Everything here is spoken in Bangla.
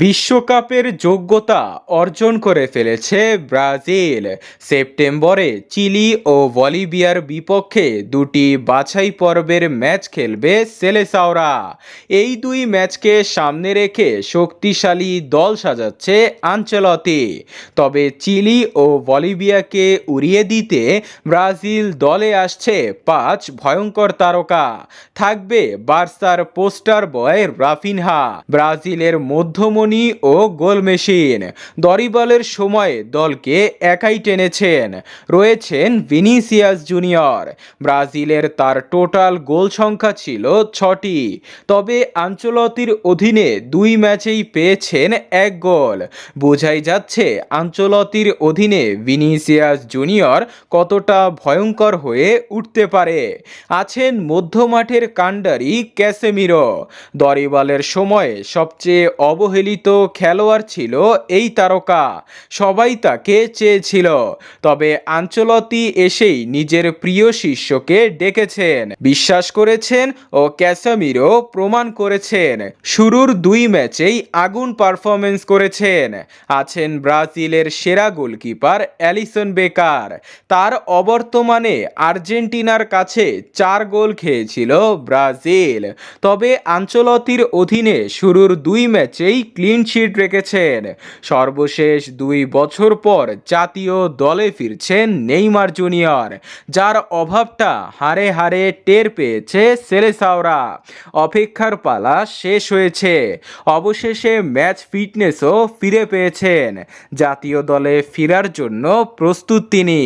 বিশ্বকাপের যোগ্যতা অর্জন করে ফেলেছে ব্রাজিল। সেপ্টেম্বরে চিলি ও বলিভিয়ার বিপক্ষে দুটি বাছাই পর্বের ম্যাচ খেলবে সেলেসাওরা। এই দুই ম্যাচকে সামনে রেখে শক্তিশালী দল সাজাচ্ছে আঞ্চলতি। তবে চিলি ও বলিভিয়াকে উড়িয়ে দিতে ব্রাজিল দলে আসছে পাঁচ ভয়ঙ্কর তারকা। থাকবে বার্সার পোস্টার বয় রাফিনহা। ব্রাজিলের মধ্যমণি ও গোল মেশিন। দরিবলের সময় দলকে একাই টেনেছেন। রয়েছেন ভিনিসিয়াস জুনিয়র। ব্রাজিলের তার টোটাল গোল সংখ্যা ছিল ছটি। তবে আঞ্চলতির অধীনে দুই ম্যাচেই পেয়েছেন এক গোল। বোঝাই যাচ্ছে আঞ্চলতির অধীনে ভিনিসিয়াস জুনিয়র কতটা ভয়ঙ্কর হয়ে উঠতে পারে। আছেন মধ্যমাঠের কাণ্ডারি ক্যাসেমিরো। দরিবালের সময়ে সবচেয়ে অবহেলিত খেলোয়াড় ছিল এই তারকা। সবাই তাকে চেয়েছিল। তবে আঞ্চলতি এসেই নিজের প্রিয় শিষ্যকে ডেকেছেন। বিশ্বাস করেছেন ও ক্যাসামিরও প্রমাণ করেছেন। শুরুর দুই ম্যাচেই আগুন পারফরমেন্স করেছেন। আছেন ব্রাজিলের সেরা গোলকিপার অ্যালিসন বেকার। তার অবর্তমানে আর্জেন্টিনার কাছে চার গোল খেয়েছিল ব্রাজিল। তবে আঞ্চলতির অধীনে শুরুর দুই ম্যাচেই ক্লিন শিট রেখেছেন। সর্বশেষ দুই বছর পর জাতীয় দলে ফিরছেন নেইমার জুনিয়র, যার অভাবটা হারে হারে টের পেয়েছে সেলেসাওরা। অপেক্ষার পালা শেষ হয়েছে। অবশেষে ম্যাচ ফিটনেসও ফিরে পেয়েছেন। জাতীয় দলে ফেরার জন্য প্রস্তুত তিনি।